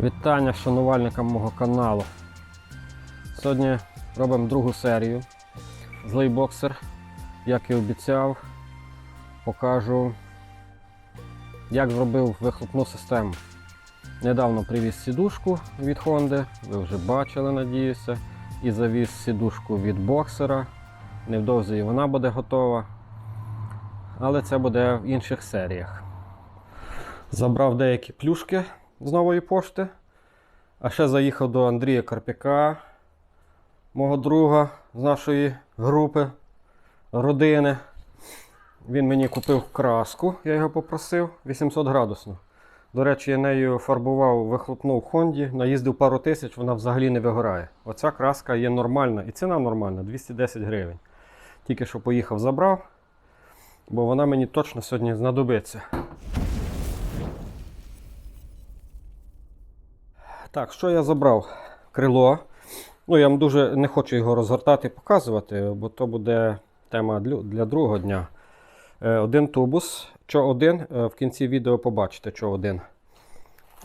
Вітання шанувальникам мого каналу. Сьогодні робимо другу серію Злий боксер. Як і обіцяв, покажу, як зробив вихлопну систему. Недавно привіз сідушку від Honda, ви вже бачили, надіюся, і завіз сідушку від боксера. Невдовзі і вона буде готова. Але це буде в інших серіях. Забрав деякі плюшки з нової пошти. А ще заїхав до Андрія Карпяка, мого друга з нашої групи, родини. Він мені купив краску, я його попросив 800 градусну. До речі, я нею фарбував вихлопну в Хонді, наїздив пару тисяч, вона взагалі не вигорає. Оця краска є нормальна і ціна нормальна 210 гривень. Тільки що поїхав, забрав, бо вона мені точно сьогодні знадобиться. Так, що я забрав? Крило. Ну, я вам дуже не хочу його розгортати і показувати, бо то буде тема для, другого дня. Е, один тубус. Що один, е, в кінці відео побачите, що один.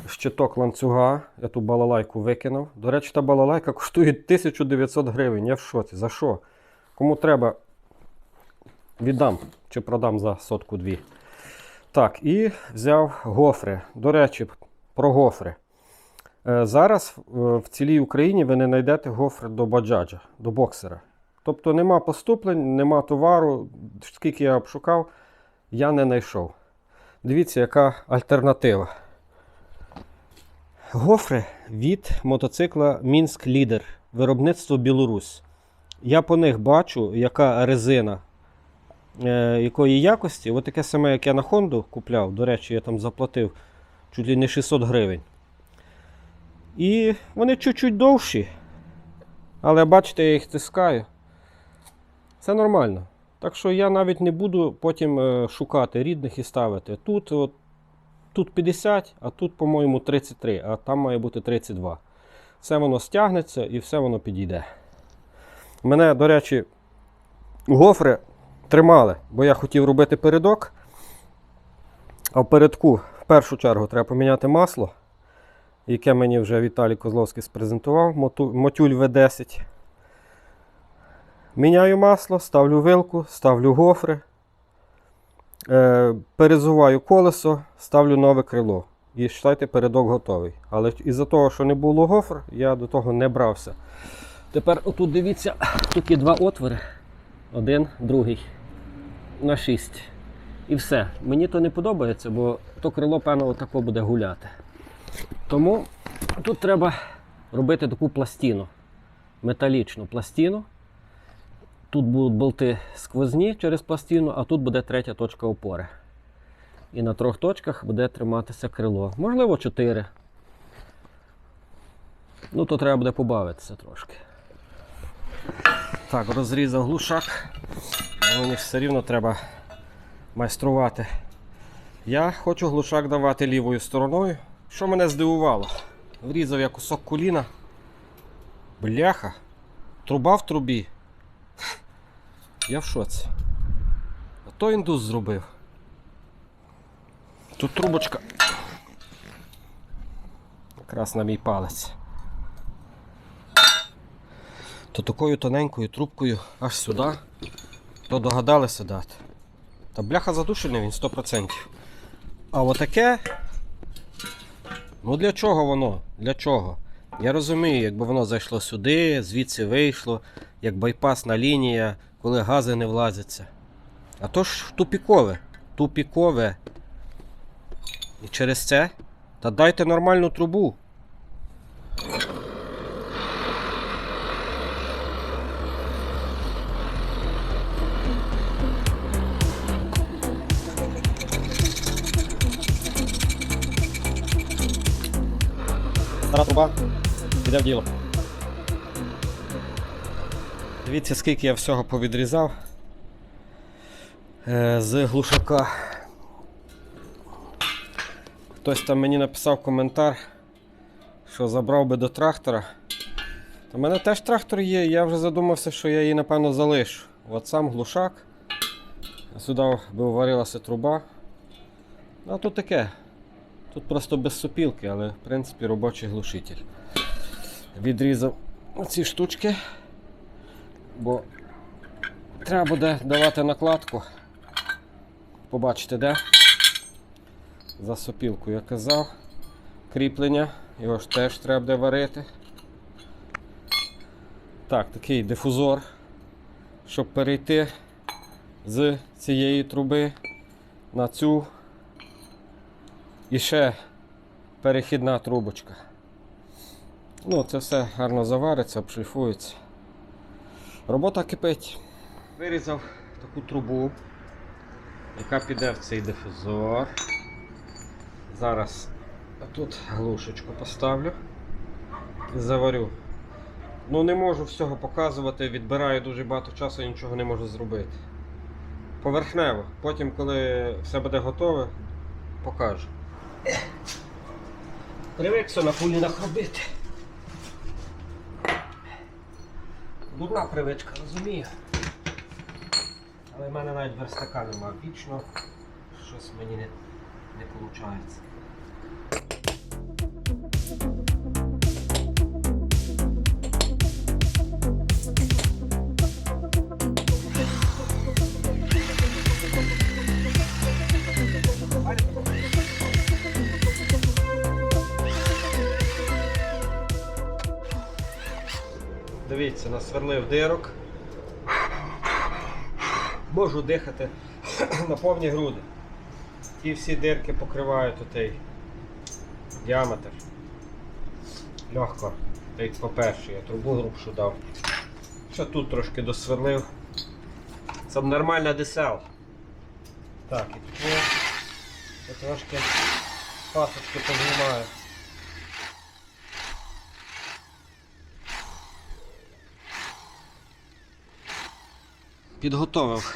Щиток ланцюга. Я ту балалайку викинув. До речі, та балалайка коштує 1900 гривень. Я в шоці. За що? Кому треба, віддам чи продам за сотку дві. Так, і взяв гофри. До речі, про гофри. Е, Зараз е, в цілій Україні ви не знайдете гофри до баджаджа, до боксера. Тобто нема поступлень, нема товару. Скільки я обшукав, я не знайшов. Дивіться, яка альтернатива. Гофри від мотоцикла Мінськ Лідер, виробництво Білорусь. Я по них бачу, яка резина е, якої якості. От таке саме, як я на Хонду купляв. До речі, я там заплатив чуть ли не 600 гривень. І вони чуть-чуть довші. Але бачите, я їх тискаю. Це нормально. Так що я навіть не буду потім е, шукати рідних і ставити. Тут, от, тут 50, а тут, по-моєму, 33, а там має бути 32. Все воно стягнеться і все воно підійде. Мене, до речі, гофри тримали, бо я хотів робити передок. А в передку в першу чергу треба поміняти масло яке мені вже Віталій Козловський спрезентував, мотюль В10. Міняю масло, ставлю вилку, ставлю гофри, е, перезуваю колесо, ставлю нове крило. І вважайте, передок готовий. Але із-за того, що не було гофр, я до того не брався. Тепер отут дивіться, тут є два отвори. Один, другий. На 6. І все. Мені то не подобається, бо то крило, певно, отако буде гуляти. Тому тут треба робити таку пластину, металічну пластину. Тут будуть болти сквозні через пластину, а тут буде третя точка опори. І на трьох точках буде триматися крило. Можливо, чотири. Ну, то треба буде побавитися трошки. Так, розрізав глушак. Мені все рівно треба майструвати. Я хочу глушак давати лівою стороною. Що мене здивувало? Врізав я кусок коліна. Бляха. Труба в трубі. Я в шоці. А то індус зробив. Тут трубочка. Якраз на мій палець. То такою тоненькою трубкою аж сюди. То догадалися дати. Та бляха задушений він 100%. А отаке Ну для чого воно? Для чого? Я розумію, якби воно зайшло сюди, звідси вийшло, як байпасна лінія, коли гази не влазяться. А то ж тупікове. Тупікове. І через це? Та дайте нормальну трубу. Стара труба. Піде в діло. Дивіться, скільки я всього повідрізав е, з глушака. Хтось там мені написав коментар, що забрав би до трактора. У мене теж трактор є, я вже задумався, що я її напевно залишу. От сам глушак. Сюди би варилася труба. А тут таке. Тут просто без сопілки, але в принципі робочий глушитель. Відрізав ці штучки, бо треба буде давати накладку. Побачите, де? За сопілку я казав. Кріплення, його ж теж треба буде варити. Так, такий дифузор, щоб перейти з цієї труби на цю. І ще перехідна трубочка. Ну, це все гарно завариться, обшліфується. Робота кипить. Вирізав таку трубу, яка піде в цей дифузор. Зараз тут глушечку поставлю і заварю. Ну не можу всього показувати, відбираю дуже багато часу і нічого не можу зробити. Поверхнево. Потім, коли все буде готове, покажу. Привик все на колінах робити. Дурна привичка, розумію. Але в мене навіть верстака нема. Вічно щось мені не, не виходить. Дивіться, насверлив дирок. Можу дихати на повні груди. Ті всі дирки покривають отей діаметр. Легко. Як по-перше, я трубу грубшу дав. Ще тут трошки досверлив. Це нормальна десел. Так, і тут трошки пасочки познімаю. Підготовив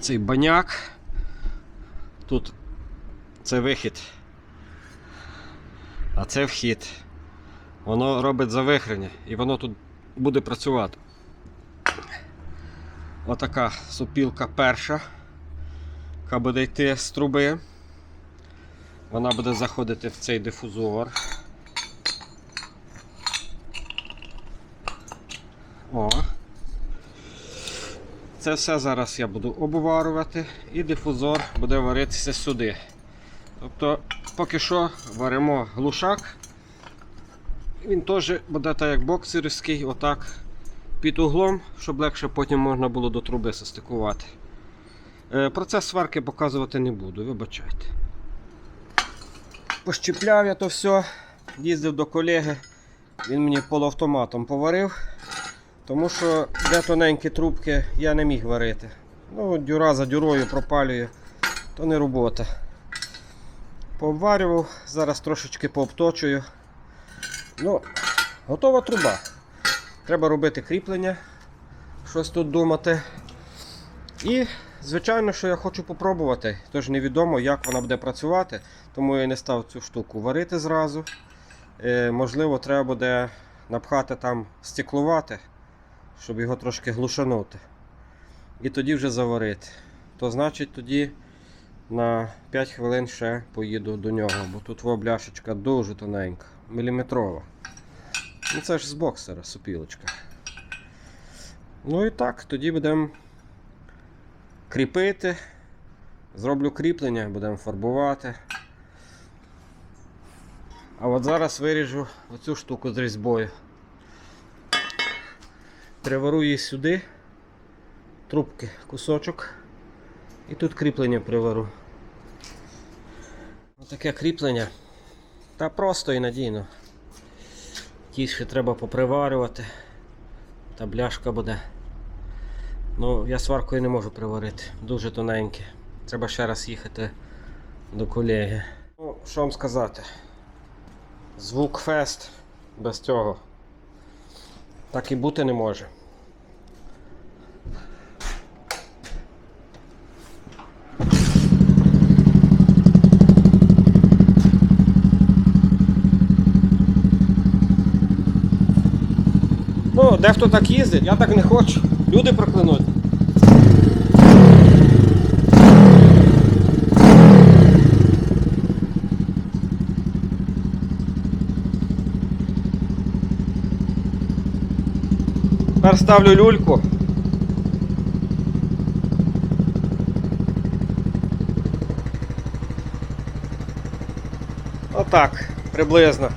цей баняк. Тут це вихід, а це вхід. Воно робить завихрення і воно тут буде працювати. Отака сопілка перша, яка буде йти з труби. Вона буде заходити в цей дифузор. Це все зараз я буду обварювати і дифузор буде варитися сюди. Тобто, поки що варимо глушак. Він теж буде так як боксерський, отак під углом, щоб легше потім можна було до труби состикувати. Е, Процес сварки показувати не буду, вибачайте. Пощіпляв я то все, їздив до колеги, він мені полуавтоматом поварив. Тому що де тоненькі трубки я не міг варити. Ну, дюра за дюрою пропалює, то не робота. Пообварював, зараз трошечки пообточую. Ну, готова труба. Треба робити кріплення, щось тут думати. І, звичайно, що я хочу попробувати. Тож невідомо, як вона буде працювати, тому я не став цю штуку варити зразу. Е, можливо, треба буде напхати там стеклувати щоб його трошки глушанути. І тоді вже заварити. То значить тоді на 5 хвилин ще поїду до нього, бо тут бляшечка дуже тоненька, міліметрова. Ну це ж з боксера супілочка. Ну і так, тоді будемо кріпити. Зроблю кріплення, будемо фарбувати. А от зараз виріжу оцю штуку з різьбою. Привару її сюди, трубки, кусочок. І тут кріплення привару. Отаке кріплення. Та просто і надійно. Ті ще треба поприварювати. Та бляшка буде. Ну, я сваркою не можу приварити. Дуже тоненьке. Треба ще раз їхати до колеги. Ну, що вам сказати? Звук фест без цього. Так і бути не може. Ну, дехто так їздить, я так не хочу. Люди проклянуть. Тепер ставлю люльку. Отак, приблизно.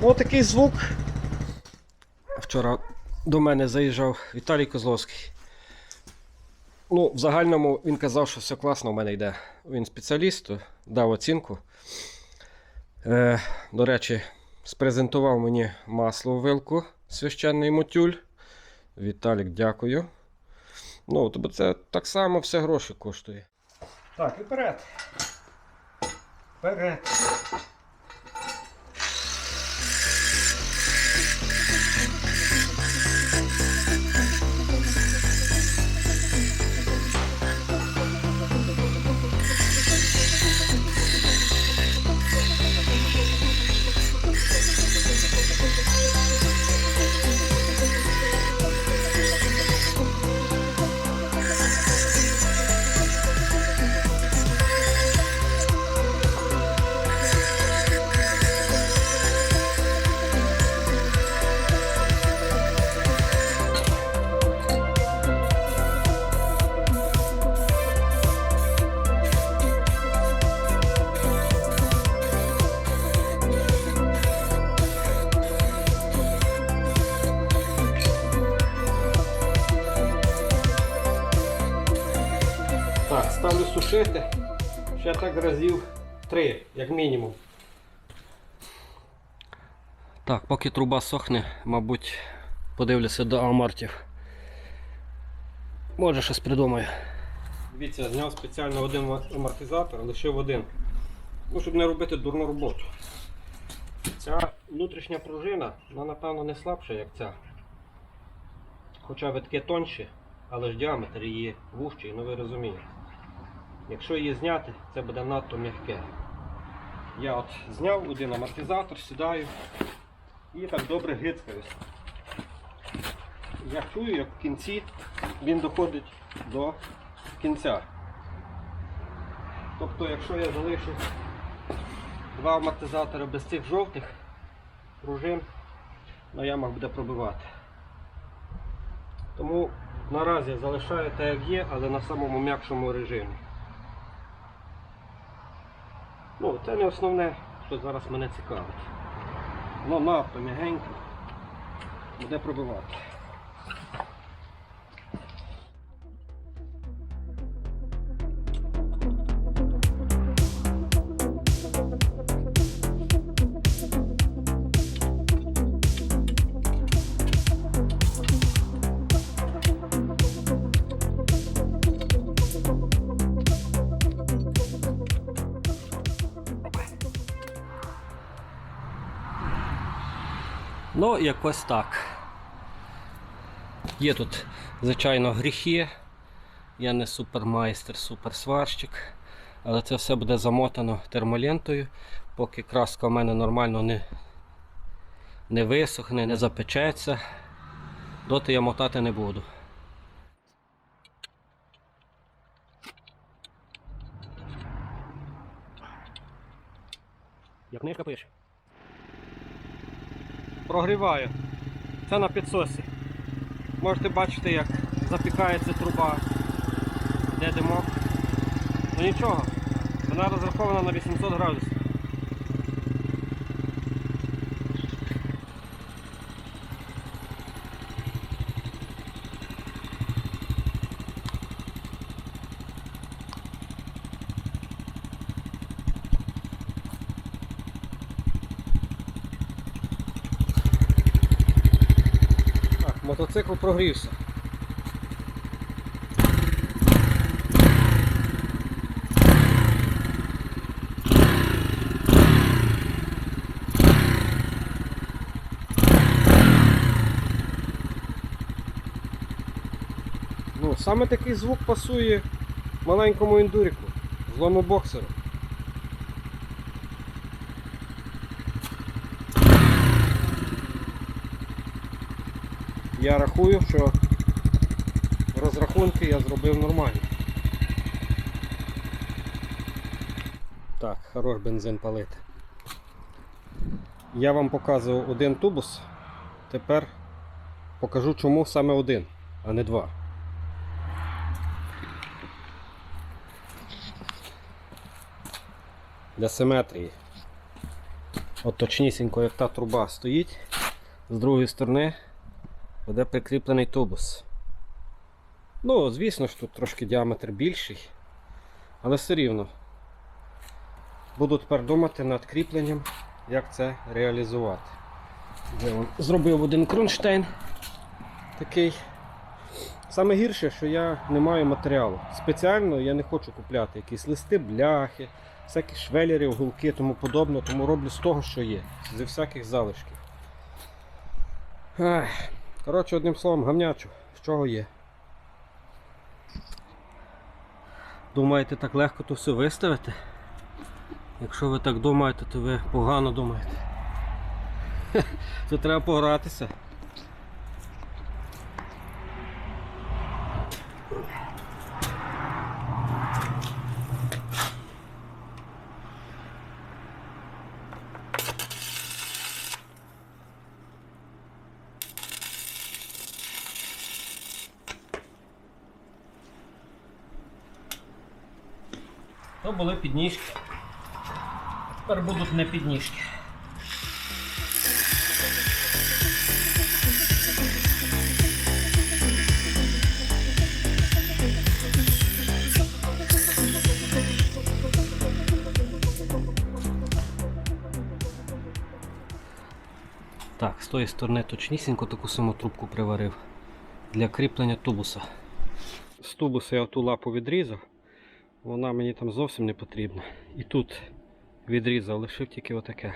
Ну, такий звук. Вчора до мене заїжджав Віталій Козловський. Ну, в загальному він казав, що все класно у мене йде. Він спеціаліст, дав оцінку. Е, до речі, спрезентував мені масло вилку священний мотюль. Віталік, дякую. Ну, тобто це так само все гроші коштує. Так, і вперед. Вперед. Разів три, як мінімум. Так, поки труба сохне, мабуть, подивлюся до амортів. Може щось придумаю. Дивіться, зняв спеціально один амортизатор, лишив один. Ну, щоб не робити дурну роботу. Ця внутрішня пружина, вона напевно не слабша, як ця. Хоча витки тонші, але ж діаметр її вужчий, ну ви розумієте. Якщо її зняти, це буде надто м'яке. Я от зняв один амортизатор, сідаю і так добре гицькаюсь. Я чую, як в кінці він доходить до кінця. Тобто, якщо я залишу два амортизатори без цих жовтих пружин, на ямах буде пробивати. Тому наразі залишаю так як є, але на самому м'якшому режимі. Ну, це не основне, що зараз мене цікавить. Воно надто м'ягеньке, буде пробивати. Ну, якось так. Є тут, звичайно, гріхи. Я не супермайстер, суперсварщик. Але це все буде замотано термолентою, поки краска в мене нормально не, не висохне, не запечеться. Доти я мотати не буду. Як книжка пише. Прогріваю. Це на підсосі. Можете бачити, як запікається труба, де димок. Ну нічого, вона розрахована на 800 градусів. Так, мотоцикл прогрівся. Ну, саме такий звук пасує маленькому індуріку, злому боксеру. Я рахую, що розрахунки я зробив нормально. Так, хорош бензин палити. Я вам показував один тубус. Тепер покажу, чому саме один, а не два. Для симетрії. От точнісінько, як та труба стоїть, з другої сторони буде прикріплений тубус. Ну, звісно ж, тут трошки діаметр більший, але все рівно. Буду тепер думати над кріпленням, як це реалізувати. Вже вон зробив один кронштейн такий. Саме гірше, що я не маю матеріалу. Спеціально я не хочу купляти якісь листи, бляхи, всякі швелери, уголки, тому подобне, тому роблю з того, що є, зі всяких залишків. Ах. Коротше, одним словом, гамнячу, з чого є. Думаєте, так легко то все виставити? Якщо ви так думаєте, то ви погано думаєте. Тут треба погратися. То були підніжки. Тепер будуть не підніжки. Так, з тої сторони точнісінько таку саму трубку приварив для кріплення тубуса. З тубуса я ту лапу відрізав. Вона мені там зовсім не потрібна. І тут відрізав, лишив тільки отаке.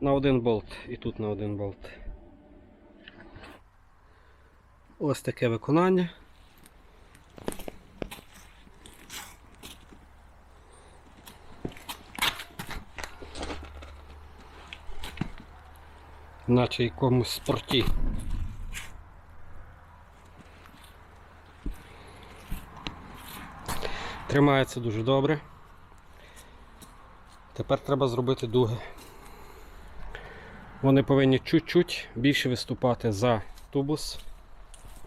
На один болт і тут на один болт. Ось таке виконання. Наче якомусь спорті. Тримається дуже добре. Тепер треба зробити дуги. Вони повинні чуть-чуть більше виступати за тубус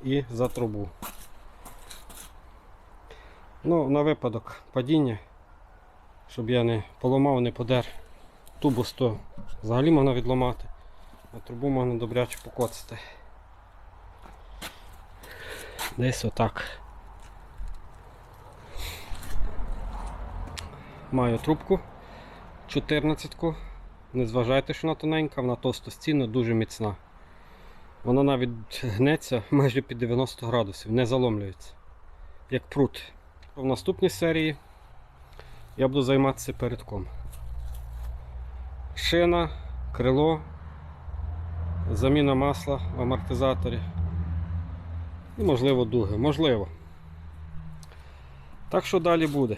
і за трубу. Ну, на випадок падіння, щоб я не поламав, не подер тубус, то взагалі можна відламати, а трубу можна добряче покоцати. Десь отак. Маю трубку 14-ку. Не зважайте, що вона тоненька, вона товстостінна, дуже міцна. Вона навіть гнеться майже під 90 градусів, не заломлюється. Як прут. В наступній серії я буду займатися передком. Шина, крило, заміна масла в амортизаторі. І можливо дуги. Можливо. Так що далі буде.